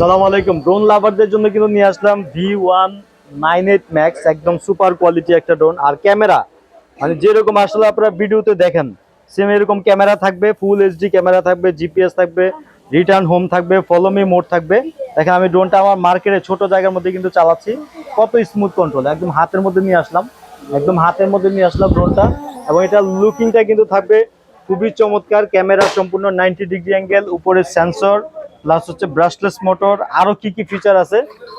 সালাম আলাইকুম। ড্রোন লাভারদের জন্য কিন্তু নিয়ে আসলাম V one nine eight max একদম সুপার কোয়ালিটি একটা ড্রোন আর ক্যামেরা মানে যেরকম আসলে আপনারা ভিডিওতে দেখেন সেম এরকম ক্যামেরা থাকবে ফুল এইচডি ক্যামেরা থাকবে জিপিএস থাকবে রিটার্ন হোম থাকবে ফলোমি মোড থাকবে। দেখেন আমি ড্রোনটা আমার মার্কেটে ছোট জায়গার মধ্যে কিন্তু চালাচ্ছি। কত স্মুথ কন্ট্রোল একদম হাতের মধ্যে নিয়ে আসলাম। একদম হাতের মধ্যে নিয়ে আসলাম ড্রোনটা এবং এটা লুকিংটা কিন্তু থাকবে খুবই চমৎকার, ক্যামেরা সম্পূর্ণ নাইনটি ডিগ্রি অ্যাঙ্গেল উপরে সেন্সর প্লাস হচ্ছে ব্রাশলেস মোটর আরও কি কি ফিচার আছে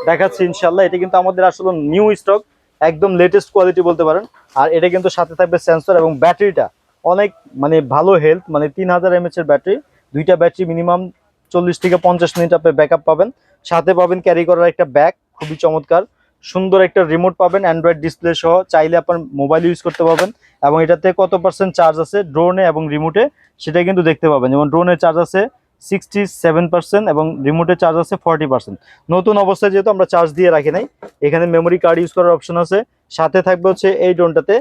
দেখাচ্ছি ইনশাল্লাহ এটা কিন্তু আমাদের আসলে নিউ স্টক একদম লেটেস্ট কোয়ালিটি বলতে পারেন। আর এটা কিন্তু সাথে থাকবে সেন্সর এবং ব্যাটারিটা। অনেক মানে ভালো হেলথ মানে তিন হাজার এমএচ এর ব্যাটারি দুইটা ব্যাটারি মিনিমাম চল্লিশ থেকে পঞ্চাশ মিনিট আপনি ব্যাকআপ পাবেন। সাথে পাবেন ক্যারি করার একটা ব্যাগ খুবই চমৎকার। সুন্দর একটা রিমোট পাবেন অ্যান্ড্রয়েড ডিসপ্লে সহ। চাইলে আপনার মোবাইল ইউজ করতে পারবেন। এবং এটাতে কত পার্সেন্ট চার্জ আছে ড্রোনে এবং রিমোটে সেটা কিন্তু দেখতে পাবেন। যেমন ড্রোনের চার্জ আছে সিক্সটি সেভেন পার্সেন্ট এবং রিমোটে চার্জ আছে ফর্টি পার্সেন্ট নতুন অবস্থায় যেহেতু আমরা চার্জ দিয়ে রাখি নাই, এখানে মেমোরি কার্ড ইউজ করার অপশন আছে। সাথে থাকবে হচ্ছে এই ড্রোনটাতে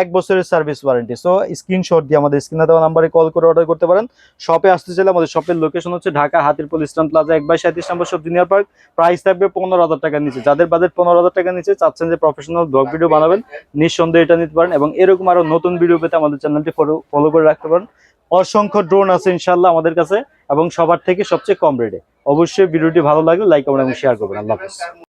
এক বছরের সার্ভিস ওয়ারেন্টি সো স্ক্রিনশট দিয়ে আমাদের স্ক্রিনে দেওয়া নাম্বারে কল করে অর্ডার করতে পারেন। শপে আসতে চাইলে আমাদের শপের লোকেশন হচ্ছে ঢাকা হাতিরপুল ইস্টার্ন প্লাজা এক বাই সাঁত্রিশ নম্বর সব জুনিয়র পার্ক প্রাইস থাকবে পনেরো হাজার টাকার নিচে। যাদের বাজেট পনেরো হাজার টাকার নিচে চাচ্ছেন যে প্রফেশনাল ব্লগ ভিডিও বানাবেন, নিঃসন্দেহে এটা নিতে পারেন এবং এরকম আরও নতুন ভিডিও পেতে আমাদের চ্যানেলটি ফলো করে রাখতে পারেন। অসংখ্য ড্রোন আছে ইনশাল্লাহ আমাদের কাছে। এবং সবার থেকে সবচেয়ে কম রেটে অবশ্যই ভিডিওটি ভালো লাগলে লাইক করবেন এবং শেয়ার করবেন। আল্লাহ হাফেজ।